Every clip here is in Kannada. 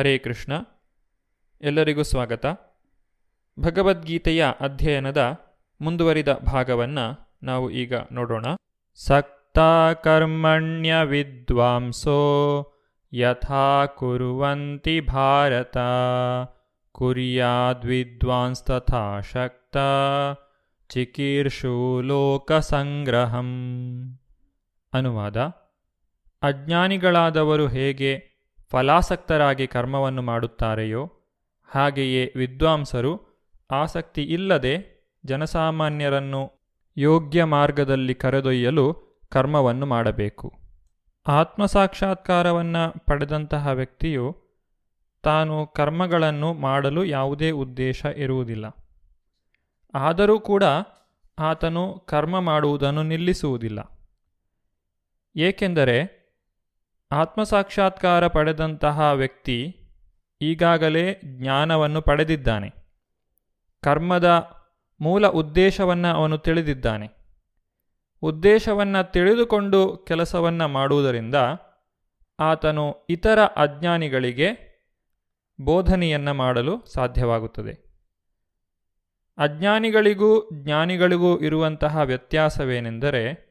ಹರೇ ಕೃಷ್ಣ. ಎಲ್ಲರಿಗೂ ಸ್ವಾಗತ. ಭಗವದ್ಗೀತೆಯ ಅಧ್ಯಯನದ ಮುಂದುವರಿದ ಭಾಗವನ್ನು ನಾವು ಈಗ ನೋಡೋಣ. ಕರ್ಮಣ್ಯ ವಿದ್ವಾಂಸೋ ಯಥಾ ಕುರುವಂತಿ ಭಾರತ. ಕುರ್ಯಾದ್ವಿದ್ವಾಂಸ್ ತಥಾ ಶಕ್ತ. ಚಿಕೀರ್ಷು ಲೋಕಸಂಗ್ರಹಂ ಅನುವಾದ. ಅಜ್ಞಾನಿಗಳಾದವರು ಹೇಗೆ ಫಲಾಸಕ್ತರಾಗಿ ಕರ್ಮವನ್ನು ಮಾಡುತ್ತಾರೆಯೋ, ಹಾಗೆಯೇ ವಿದ್ವಾಂಸರು ಆಸಕ್ತಿ ಇಲ್ಲದೆ ಜನಸಾಮಾನ್ಯರನ್ನು ಯೋಗ್ಯ ಮಾರ್ಗದಲ್ಲಿ ಕರೆದೊಯ್ಯಲು ಕರ್ಮವನ್ನು ಮಾಡಬೇಕು. ಆತ್ಮಸಾಕ್ಷಾತ್ಕಾರವನ್ನು ಪಡೆದಂತಹ ವ್ಯಕ್ತಿಯು ತಾನು ಕರ್ಮಗಳನ್ನು ಮಾಡಲು ಯಾವುದೇ ಉದ್ದೇಶ ಇರುವುದಿಲ್ಲ. ಆದರೂ ಕೂಡ ಆತನು ಕರ್ಮ ಮಾಡುವುದನ್ನು ನಿಲ್ಲಿಸುವುದಿಲ್ಲ. ಏಕೆಂದರೆ ಆತ್ಮಸಾಕ್ಷಾತ್ಕಾರ ಪಡೆದಂತಹ ವ್ಯಕ್ತಿ ಈಗಾಗಲೇ ಜ್ಞಾನವನ್ನು ಪಡೆದಿದ್ದಾನೆ. ಕರ್ಮದ ಮೂಲ ಉದ್ದೇಶವನ್ನು ಅವನು ತಿಳಿದಿದ್ದಾನೆ. ಉದ್ದೇಶವನ್ನು ತಿಳಿದುಕೊಂಡು ಕೆಲಸವನ್ನು ಮಾಡುವುದರಿಂದ ಆತನು ಇತರ ಅಜ್ಞಾನಿಗಳಿಗೆ ಬೋಧನೆಯನ್ನು ಮಾಡಲು ಸಾಧ್ಯವಾಗುತ್ತದೆ. ಅಜ್ಞಾನಿಗಳಿಗೂ ಜ್ಞಾನಿಗಳಿಗೂ ಇರುವಂತಹ ವ್ಯತ್ಯಾಸವೇನೆಂದರೆ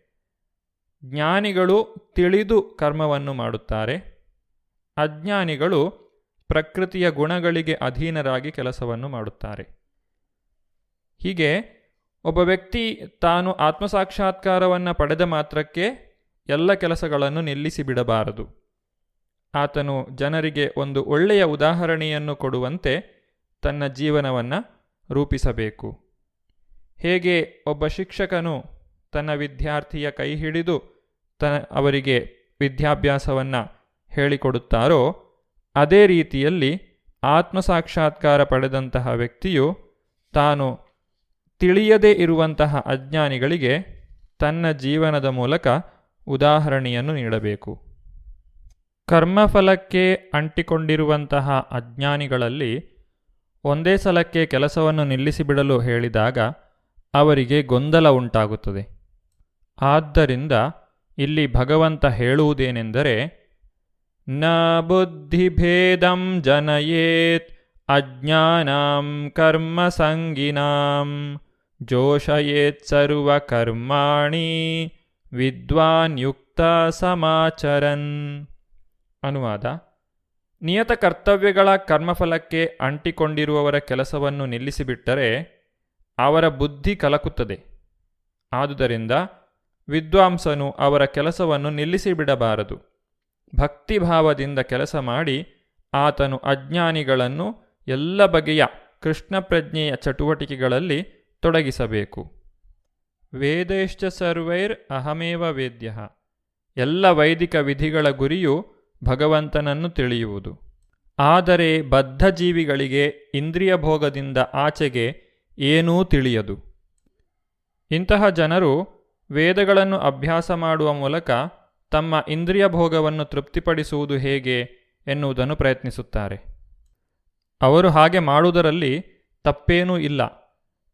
ಜ್ಞಾನಿಗಳು ತಿಳಿದು ಕರ್ಮವನ್ನು ಮಾಡುತ್ತಾರೆ. ಅಜ್ಞಾನಿಗಳು ಪ್ರಕೃತಿಯ ಗುಣಗಳಿಗೆ ಅಧೀನರಾಗಿ ಕೆಲಸವನ್ನು ಮಾಡುತ್ತಾರೆ. ಹೀಗೆ ಒಬ್ಬ ವ್ಯಕ್ತಿ ತಾನು ಆತ್ಮಸಾಕ್ಷಾತ್ಕಾರವನ್ನು ಪಡೆದ ಮಾತ್ರಕ್ಕೆ ಎಲ್ಲ ಕೆಲಸಗಳನ್ನು ನಿಲ್ಲಿಸಿ ಬಿಡಬಾರದು. ಆತನು ಜನರಿಗೆ ಒಂದು ಒಳ್ಳೆಯ ಉದಾಹರಣೆಯನ್ನು ಕೊಡುವಂತೆ ತನ್ನ ಜೀವನವನ್ನು ರೂಪಿಸಬೇಕು. ಹೇಗೆ ಒಬ್ಬ ಶಿಕ್ಷಕನು ತನ್ನ ವಿದ್ಯಾರ್ಥಿಯ ಕೈ ಹಿಡಿದು ತ ಅವರಿಗೆ ವಿದ್ಯಾಭ್ಯಾಸವನ್ನು ಹೇಳಿಕೊಡುತ್ತಾರೋ, ಅದೇ ರೀತಿಯಲ್ಲಿ ಆತ್ಮಸಾಕ್ಷಾತ್ಕಾರ ಪಡೆದಂತಹ ವ್ಯಕ್ತಿಯು ತಾನು ತಿಳಿಯದೇ ಇರುವಂತಹ ಅಜ್ಞಾನಿಗಳಿಗೆ ತನ್ನ ಜೀವನದ ಮೂಲಕ ಉದಾಹರಣೆಯನ್ನು ನೀಡಬೇಕು. ಕರ್ಮಫಲಕ್ಕೆ ಅಂಟಿಕೊಂಡಿರುವಂತಹ ಅಜ್ಞಾನಿಗಳಲ್ಲಿ ಒಂದೇ ಸಲಕ್ಕೆ ಕೆಲಸವನ್ನು ನಿಲ್ಲಿಸಿಬಿಡಲು ಹೇಳಿದಾಗ ಅವರಿಗೆ ಗೊಂದಲ ಉಂಟಾಗುತ್ತದೆ. ಆದ್ದರಿಂದ ಇಲ್ಲಿ ಭಗವಂತ ಹೇಳುವುದೇನೆಂದರೆ, ನ ಬುದ್ಧಿಭೇದಂ ಜನಯೇತ್ ಅಜ್ಞಾನಾಂ ಕರ್ಮಸಂಗಿನಾಂ ಜೋಷಯೇತ್ ಸರ್ವ ಕರ್ಮಾಣಿ ವಿದ್ವಾನ್ ಯುಕ್ತ ಸಮಾಚರನ್. ಅನುವಾದ, ನಿಯತ ಕರ್ತವ್ಯಗಳ ಕರ್ಮಫಲಕ್ಕೆ ಅಂಟಿಕೊಂಡಿರುವವರ ಕೆಲಸವನ್ನು ನಿಲ್ಲಿಸಿಬಿಟ್ಟರೆ ಅವರ ಬುದ್ಧಿ ಕಲಕುತ್ತದೆ. ಆದುದರಿಂದ ವಿದ್ವಾಂಸನು ಅವರ ಕೆಲಸವನ್ನು ನಿಲ್ಲಿಸಿಬಿಡಬಾರದು. ಭಕ್ತಿಭಾವದಿಂದ ಕೆಲಸ ಮಾಡಿ ಆತನು ಅಜ್ಞಾನಿಗಳನ್ನು ಎಲ್ಲ ಬಗೆಯ ಕೃಷ್ಣ ಪ್ರಜ್ಞೆಯ ಚಟುವಟಿಕೆಗಳಲ್ಲಿ ತೊಡಗಿಸಬೇಕು. ವೇದೈಶ್ಚ ಸರ್ವೈರ್ ಅಹಮೇವ ವೇದ್ಯ. ಎಲ್ಲ ವೈದಿಕ ವಿಧಿಗಳ ಗುರಿಯು ಭಗವಂತನನ್ನು ತಿಳಿಯುವುದು. ಆದರೆ ಬದ್ಧ ಜೀವಿಗಳಿಗೆ ಇಂದ್ರಿಯ ಭೋಗದಿಂದ ಆಚೆಗೆ ಏನೂ ತಿಳಿಯದು. ಇಂತಹ ಜನರು ವೇದಗಳನ್ನು ಅಭ್ಯಾಸ ಮಾಡುವ ಮೂಲಕ ತಮ್ಮ ಇಂದ್ರಿಯ ಭೋಗವನ್ನು ತೃಪ್ತಿಪಡಿಸುವುದು ಹೇಗೆ ಎನ್ನುವುದನ್ನು ಪ್ರಯತ್ನಿಸುತ್ತಾರೆ. ಅವರು ಹಾಗೆ ಮಾಡುವುದರಲ್ಲಿ ತಪ್ಪೇನೂ ಇಲ್ಲ.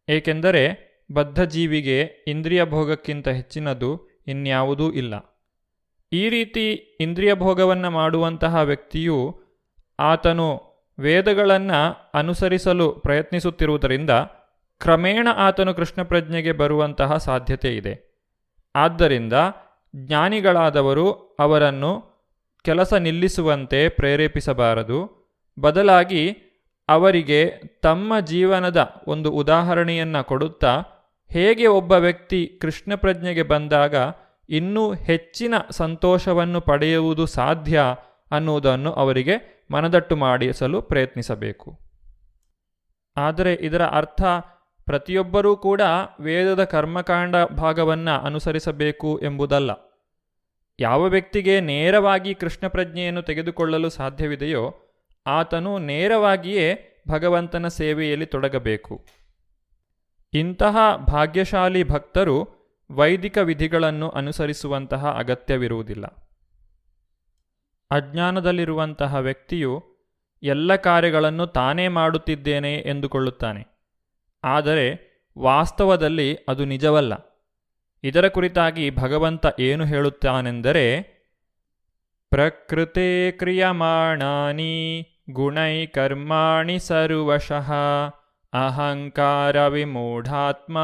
ಏಕೆಂದರೆ ಬದ್ಧ ಜೀವಿಗೆ ಇಂದ್ರಿಯ ಭೋಗಕ್ಕಿಂತ ಹೆಚ್ಚಿನದು ಇನ್ಯಾವುದೂ ಇಲ್ಲ. ಈ ರೀತಿ ಇಂದ್ರಿಯ ಭೋಗವನ್ನು ಮಾಡುವಂತಹ ವ್ಯಕ್ತಿಯು ಆತನು ವೇದಗಳನ್ನು ಅನುಸರಿಸಲು ಪ್ರಯತ್ನಿಸುತ್ತಿರುವುದರಿಂದ ಕ್ರಮೇಣ ಆತನು ಕೃಷ್ಣ ಪ್ರಜ್ಞೆಗೆ ಬರುವಂತಹ ಸಾಧ್ಯತೆ ಇದೆ. ಆದ್ದರಿಂದ ಜ್ಞಾನಿಗಳಾದವರು ಅವರನ್ನು ಕೆಲಸ ನಿಲ್ಲಿಸುವಂತೆ ಪ್ರೇರೇಪಿಸಬಾರದು. ಬದಲಾಗಿ ಅವರಿಗೆ ತಮ್ಮ ಜೀವನದ ಒಂದು ಉದಾಹರಣೆಯನ್ನು ಕೊಡುತ್ತಾ ಹೇಗೆ ಒಬ್ಬ ವ್ಯಕ್ತಿ ಕೃಷ್ಣ ಪ್ರಜ್ಞೆಗೆ ಬಂದಾಗ ಇನ್ನೂ ಹೆಚ್ಚಿನ ಸಂತೋಷವನ್ನು ಪಡೆಯುವುದು ಸಾಧ್ಯ ಅನ್ನುವುದನ್ನು ಅವರಿಗೆ ಮನದಟ್ಟು ಮಾಡಿಸಲು ಪ್ರಯತ್ನಿಸಬೇಕು. ಆದರೆ ಇದರ ಅರ್ಥ ಪ್ರತಿಯೊಬ್ಬರೂ ಕೂಡ ವೇದದ ಕರ್ಮಕಾಂಡ ಭಾಗವನ್ನು ಅನುಸರಿಸಬೇಕು ಎಂಬುದಲ್ಲ. ಯಾವ ವ್ಯಕ್ತಿಗೆ ನೇರವಾಗಿ ಕೃಷ್ಣ ಪ್ರಜ್ಞೆಯನ್ನು ತೆಗೆದುಕೊಳ್ಳಲು ಸಾಧ್ಯವಿದೆಯೋ, ಆತನು ನೇರವಾಗಿಯೇ ಭಗವಂತನ ಸೇವೆಯಲ್ಲಿ ತೊಡಗಬೇಕು. ಇಂತಹ ಭಾಗ್ಯಶಾಲಿ ಭಕ್ತರು ವೈದಿಕ ವಿಧಿಗಳನ್ನು ಅನುಸರಿಸುವಂತಹ ಅಗತ್ಯವಿರುವುದಿಲ್ಲ. ಅಜ್ಞಾನದಲ್ಲಿರುವಂತಹ ವ್ಯಕ್ತಿಯು ಎಲ್ಲ ಕಾರ್ಯಗಳನ್ನು ತಾನೇ ಮಾಡುತ್ತಿದ್ದೇನೆ ಎಂದುಕೊಳ್ಳುತ್ತಾನೆ. ಆದರೆ ವಾಸ್ತವದಲ್ಲಿ ಅದು ನಿಜವಲ್ಲ. ಇದರ ಕುರಿತಾಗಿ ಭಗವಂತ ಏನು ಹೇಳುತ್ತಾನೆಂದರೆ, ಪ್ರಕೃತೆ ಕ್ರಿಯಮಾಣಾನಿ ಗುಣೈ ಕರ್ಮಾಣಿ ಸರ್ವಶಃ ಅಹಂಕಾರ ವಿಮೂಢಾತ್ಮ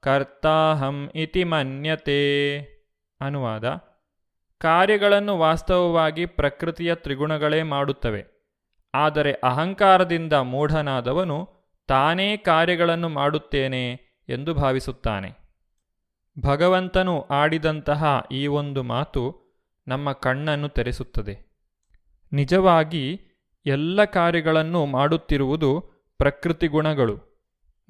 ಕರ್ತಾಹಂ ಇತಿ ಮನ್ಯತೆ ಅನುವಾದ. ಕಾರ್ಯಗಳನ್ನು ವಾಸ್ತವವಾಗಿ ಪ್ರಕೃತಿಯ ತ್ರಿಗುಣಗಳೇ ಮಾಡುತ್ತವೆ. ಆದರೆ ಅಹಂಕಾರದಿಂದ ಮೂಢನಾದವನು ತಾನೇ ಕಾರ್ಯಗಳನ್ನು ಮಾಡುತ್ತೇನೆ ಎಂದು ಭಾವಿಸುತ್ತಾನೆ. ಭಗವಂತನು ಆಡಿದಂತಹ ಈ ಒಂದು ಮಾತು ನಮ್ಮ ಕಣ್ಣನ್ನು ತೆರೆಸುತ್ತದೆ. ನಿಜವಾಗಿ ಎಲ್ಲ ಕಾರ್ಯಗಳನ್ನು ಮಾಡುತ್ತಿರುವುದು ಪ್ರಕೃತಿ ಗುಣಗಳು.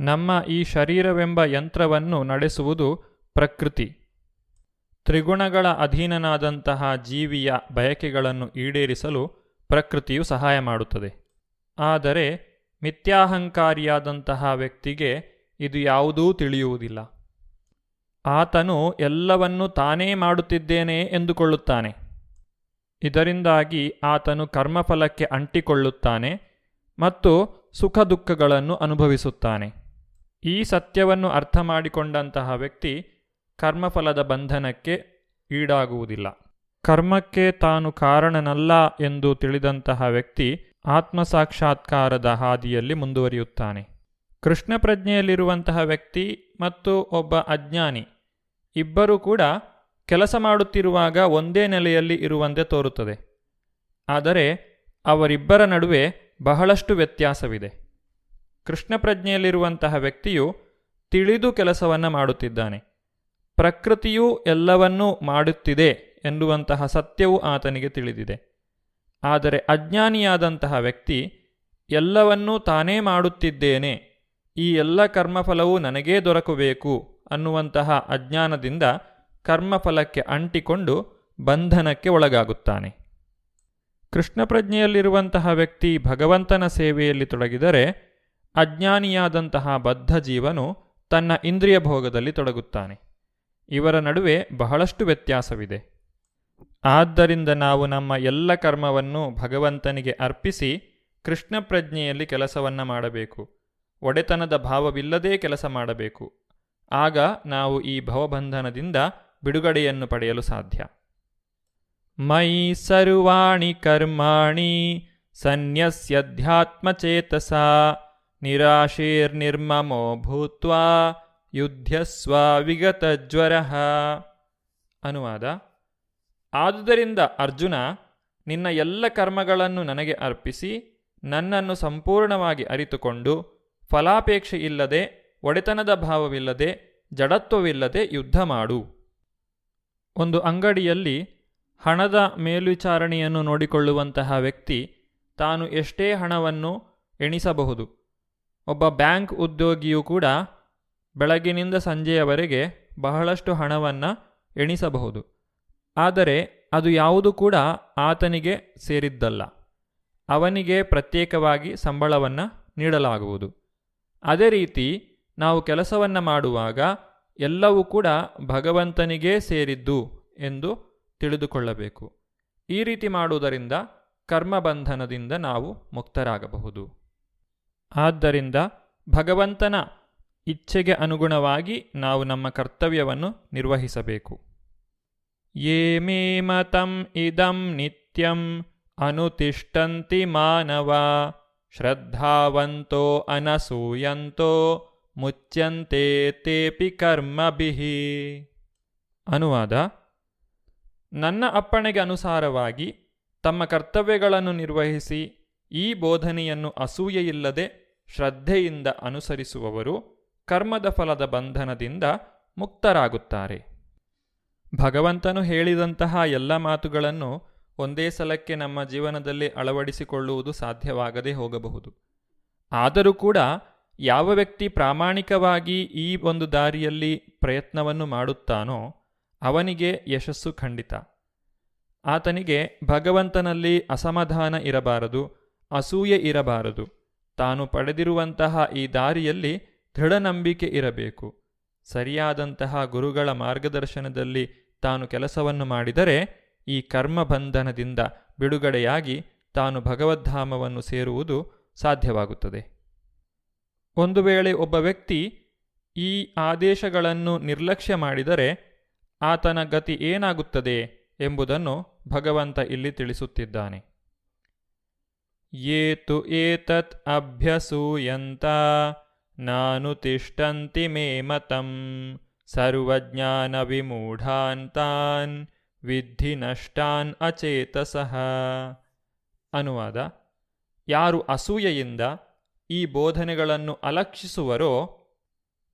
ನಮ್ಮ ಈ ಶರೀರವೆಂಬ ಯಂತ್ರವನ್ನು ನಡೆಸುವುದು ಪ್ರಕೃತಿ. ತ್ರಿಗುಣಗಳ ಅಧೀನನಾದಂತಹ ಜೀವಿಯ ಬಯಕೆಗಳನ್ನು ಈಡೇರಿಸಲು ಪ್ರಕೃತಿಯು ಸಹಾಯ ಮಾಡುತ್ತದೆ. ಆದರೆ ಮಿಥ್ಯಾಹಂಕಾರಿಯಾದಂತಹ ವ್ಯಕ್ತಿಗೆ ಇದು ಯಾವುದೂ ತಿಳಿಯುವುದಿಲ್ಲ. ಆತನು ಎಲ್ಲವನ್ನೂ ತಾನೇ ಮಾಡುತ್ತಿದ್ದೇನೆ ಎಂದುಕೊಳ್ಳುತ್ತಾನೆ. ಇದರಿಂದಾಗಿ ಆತನು ಕರ್ಮಫಲಕ್ಕೆ ಅಂಟಿಕೊಳ್ಳುತ್ತಾನೆ ಮತ್ತು ಸುಖ ದುಃಖಗಳನ್ನು ಅನುಭವಿಸುತ್ತಾನೆ. ಈ ಸತ್ಯವನ್ನು ಅರ್ಥ ಮಾಡಿಕೊಂಡಂತಹ ವ್ಯಕ್ತಿ ಕರ್ಮಫಲದ ಬಂಧನಕ್ಕೆ ಈಡಾಗುವುದಿಲ್ಲ. ಕರ್ಮಕ್ಕೆ ತಾನು ಕಾರಣನಲ್ಲ ಎಂದು ತಿಳಿದಂತಹ ವ್ಯಕ್ತಿ ಆತ್ಮಸಾಕ್ಷಾತ್ಕಾರದ ಹಾದಿಯಲ್ಲಿ ಮುಂದುವರಿಯುತ್ತಾನೆ. ಕೃಷ್ಣ ಪ್ರಜ್ಞೆಯಲ್ಲಿರುವಂತಹ ವ್ಯಕ್ತಿ ಮತ್ತು ಒಬ್ಬ ಅಜ್ಞಾನಿ ಇಬ್ಬರೂ ಕೂಡ ಕೆಲಸ ಮಾಡುತ್ತಿರುವಾಗ ಒಂದೇ ನೆಲೆಯಲ್ಲಿ ಇರುವಂತೆ ತೋರುತ್ತದೆ. ಆದರೆ ಅವರಿಬ್ಬರ ನಡುವೆ ಬಹಳಷ್ಟು ವ್ಯತ್ಯಾಸವಿದೆ. ಕೃಷ್ಣ ಪ್ರಜ್ಞೆಯಲ್ಲಿರುವಂತಹ ವ್ಯಕ್ತಿಯು ತಿಳಿದು ಕೆಲಸವನ್ನು ಮಾಡುತ್ತಿದ್ದಾನೆ. ಪ್ರಕೃತಿಯು ಎಲ್ಲವನ್ನೂ ಮಾಡುತ್ತಿದೆ ಎನ್ನುವಂತಹ ಸತ್ಯವು ಆತನಿಗೆ ತಿಳಿದಿದೆ. ಆದರೆ ಅಜ್ಞಾನಿಯಾದಂತಹ ವ್ಯಕ್ತಿ, ಎಲ್ಲವನ್ನೂ ತಾನೇ ಮಾಡುತ್ತಿದ್ದೇನೆ, ಈ ಎಲ್ಲ ಕರ್ಮಫಲವೂ ನನಗೇ ದೊರಕಬೇಕು ಅನ್ನುವಂತಹ ಅಜ್ಞಾನದಿಂದ ಕರ್ಮಫಲಕ್ಕೆ ಅಂಟಿಕೊಂಡು ಬಂಧನಕ್ಕೆ ಒಳಗಾಗುತ್ತಾನೆ. ಕೃಷ್ಣ ಪ್ರಜ್ಞೆಯಲ್ಲಿರುವಂತಹ ವ್ಯಕ್ತಿ ಭಗವಂತನ ಸೇವೆಯಲ್ಲಿ ತೊಡಗಿದರೆ ಅಜ್ಞಾನಿಯಾದಂತಹ ಬದ್ಧ ಜೀವನು ತನ್ನ ಇಂದ್ರಿಯ ಭೋಗದಲ್ಲಿ ತೊಡಗುತ್ತಾನೆ. ಇವರ ನಡುವೆ ಬಹಳಷ್ಟು ವ್ಯತ್ಯಾಸವಿದೆ. ಆದ್ದರಿಂದ ನಾವು ನಮ್ಮ ಎಲ್ಲ ಕರ್ಮವನ್ನು ಭಗವಂತನಿಗೆ ಅರ್ಪಿಸಿ ಕೃಷ್ಣ ಪ್ರಜ್ಞೆಯಲ್ಲಿ ಕೆಲಸವನ್ನು ಮಾಡಬೇಕು. ಒಡೆತನದ ಭಾವವಿಲ್ಲದೇ ಕೆಲಸ ಮಾಡಬೇಕು. ಆಗ ನಾವು ಈ ಭವಬಂಧನದಿಂದ ಬಿಡುಗಡೆಯನ್ನು ಪಡೆಯಲು ಸಾಧ್ಯ. ಮೈ ಸರ್ವಾಣಿ ಕರ್ಮಾಣಿ ಸನ್ಯಸ್ಯಧ್ಯಾತ್ಮಚೇತಸ ನಿರಾಶೇರ್ನಿರ್ಮಮೋ ಭೂತ್ವಾ ಯುದ್ಧಸ್ವ ವಿಗತಜ್ವರ. ಅನುವಾದ ಆದುದರಿಂದ ಅರ್ಜುನ, ನಿನ್ನ ಎಲ್ಲ ಕರ್ಮಗಳನ್ನು ನನಗೆ ಅರ್ಪಿಸಿ, ನನ್ನನ್ನು ಸಂಪೂರ್ಣವಾಗಿ ಅರಿತುಕೊಂಡು, ಫಲಾಪೇಕ್ಷೆ ಇಲ್ಲದೆ, ಒಡೆತನದ ಭಾವವಿಲ್ಲದೆ, ಜಡತ್ವವಿಲ್ಲದೆ ಯುದ್ಧ ಮಾಡು. ಒಂದು ಅಂಗಡಿಯಲ್ಲಿ ಹಣದ ಮೇಲ್ವಿಚಾರಣೆಯನ್ನು ನೋಡಿಕೊಳ್ಳುವಂತಹ ವ್ಯಕ್ತಿ ತಾನು ಎಷ್ಟೇ ಹಣವನ್ನು ಎಣಿಸಬಹುದು. ಒಬ್ಬ ಬ್ಯಾಂಕ್ ಉದ್ಯೋಗಿಯೂ ಕೂಡ ಬೆಳಗಿನಿಂದ ಸಂಜೆಯವರೆಗೆ ಬಹಳಷ್ಟು ಹಣವನ್ನು ಎಣಿಸಬಹುದು. ಆದರೆ ಅದು ಯಾವುದು ಕೂಡ ಆತನಿಗೆ ಸೇರಿದ್ದಲ್ಲ. ಅವನಿಗೆ ಪ್ರತ್ಯೇಕವಾಗಿ ಸಂಬಳವನ್ನು ನೀಡಲಾಗುವುದು. ಅದೇ ರೀತಿ ನಾವು ಕೆಲಸವನ್ನು ಮಾಡುವಾಗ ಎಲ್ಲವೂ ಕೂಡ ಭಗವಂತನಿಗೇ ಸೇರಿದ್ದು ಎಂದು ತಿಳಿದುಕೊಳ್ಳಬೇಕು. ಈ ರೀತಿ ಮಾಡುವುದರಿಂದ ಕರ್ಮಬಂಧನದಿಂದ ನಾವು ಮುಕ್ತರಾಗಬಹುದು. ಆದ್ದರಿಂದ ಭಗವಂತನ ಇಚ್ಛೆಗೆ ಅನುಗುಣವಾಗಿ ನಾವು ನಮ್ಮ ಕರ್ತವ್ಯವನ್ನು ನಿರ್ವಹಿಸಬೇಕು. ಯೇ ಮೇ ಮತಂ ಇದಂ ನಿತ್ಯಂ ಅನುತಿಷ್ಠಂತಿ ಮಾನವ ಶ್ರದ್ಧಾವಂತೋ ಅನಸೂಯಂತೋ ಮುಚ್ಯಂತೆ ತೇಪಿ ಕರ್ಮಭಿಃ ಅನುವಾದ ನನ್ನ ಅಪ್ಪಣೆಗೆ ಅನುಸಾರವಾಗಿ ತಮ್ಮ ಕರ್ತವ್ಯಗಳನ್ನು ನಿರ್ವಹಿಸಿ ಈ ಬೋಧನೆಯನ್ನು ಅಸೂಯೆಯಿಲ್ಲದೆ ಶ್ರದ್ಧೆಯಿಂದ ಅನುಸರಿಸುವವರು ಕರ್ಮದ ಫಲದ ಬಂಧನದಿಂದ ಮುಕ್ತರಾಗುತ್ತಾರೆ. ಭಗವಂತನು ಹೇಳಿದಂತಹ ಎಲ್ಲ ಮಾತುಗಳನ್ನು ಒಂದೇ ಸಲಕ್ಕೆ ನಮ್ಮ ಜೀವನದಲ್ಲಿ ಅಳವಡಿಸಿಕೊಳ್ಳುವುದು ಸಾಧ್ಯವಾಗದೇ ಹೋಗಬಹುದು. ಆದರೂ ಕೂಡ ಯಾವ ವ್ಯಕ್ತಿ ಪ್ರಾಮಾಣಿಕವಾಗಿ ಈ ಒಂದು ದಾರಿಯಲ್ಲಿ ಪ್ರಯತ್ನವನ್ನು ಮಾಡುತ್ತಾನೋ ಅವನಿಗೆ ಯಶಸ್ಸು ಖಂಡಿತ. ಆತನಿಗೆ ಭಗವಂತನಲ್ಲಿ ಅಸಮಾಧಾನ ಇರಬಾರದು, ಅಸೂಯೆ ಇರಬಾರದು. ತಾನು ಪಡೆದಿರುವಂತಹ ಈ ದಾರಿಯಲ್ಲಿ ದೃಢನಂಬಿಕೆ ಇರಬೇಕು. ಸರಿಯಾದಂತಹ ಗುರುಗಳ ಮಾರ್ಗದರ್ಶನದಲ್ಲಿ ತಾನು ಕೆಲಸವನ್ನು ಮಾಡಿದರೆ ಈ ಕರ್ಮಬಂಧನದಿಂದ ಬಿಡುಗಡೆಯಾಗಿ ತಾನು ಭಗವದ್ಧಾಮವನ್ನು ಸೇರುವುದು ಸಾಧ್ಯವಾಗುತ್ತದೆ. ಒಂದು ವೇಳೆ ಒಬ್ಬ ವ್ಯಕ್ತಿ ಈ ಆದೇಶಗಳನ್ನು ನಿರ್ಲಕ್ಷ್ಯ ಮಾಡಿದರೆ ಆತನ ಗತಿ ಏನಾಗುತ್ತದೆ ಎಂಬುದನ್ನು ಭಗವಂತ ಇಲ್ಲಿ ತಿಳಿಸುತ್ತಿದ್ದಾನೆ. ಏತು ಏತತ್ ಅಭ್ಯಸೂಯಂತ ನಾನು ತಿಷ್ಟಂತಿ ಮೇ ಮತಂ. ಸರ್ವಜ್ಞಾನ ವಿಮೂಢಾಂತಾನ್ ವಿದ್ಧಿ ನಷ್ಟಾನ್ ಅಚೇತಸಃ. ಅನುವಾದ, ಯಾರು ಅಸೂಯೆಯಿಂದ ಈ ಬೋಧನೆಗಳನ್ನು ಅಲಕ್ಷಿಸುವರೋ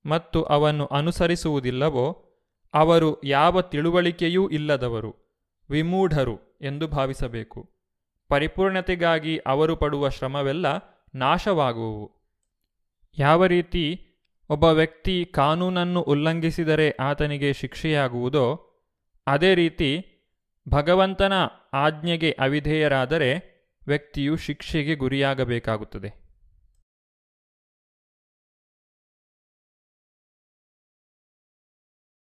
ಮತ್ತು ಅವನ್ನು ಅನುಸರಿಸುವುದಿಲ್ಲವೋ ಅವರು ಯಾವ ತಿಳುವಳಿಕೆಯೂ ಇಲ್ಲದವರು ವಿಮೂಢರು ಎಂದು ಭಾವಿಸಬೇಕು. ಪರಿಪೂರ್ಣತೆಗಾಗಿ ಅವರು ಪಡುವ ಶ್ರಮವೆಲ್ಲ ನಾಶವಾಗುವು ಯಾವ ರೀತಿ ಒಬ್ಬ ವ್ಯಕ್ತಿ ಕಾನೂನನ್ನು ಉಲ್ಲಂಘಿಸಿದರೆ ಆತನಿಗೆ ಶಿಕ್ಷೆಯಾಗುವುದೋ ಅದೇ ರೀತಿ ಭಗವಂತನ ಆಜ್ಞೆಗೆ ಅವಿಧೇಯರಾದರೆ ವ್ಯಕ್ತಿಯು ಶಿಕ್ಷೆಗೆ ಗುರಿಯಾಗಬೇಕಾಗುತ್ತದೆ.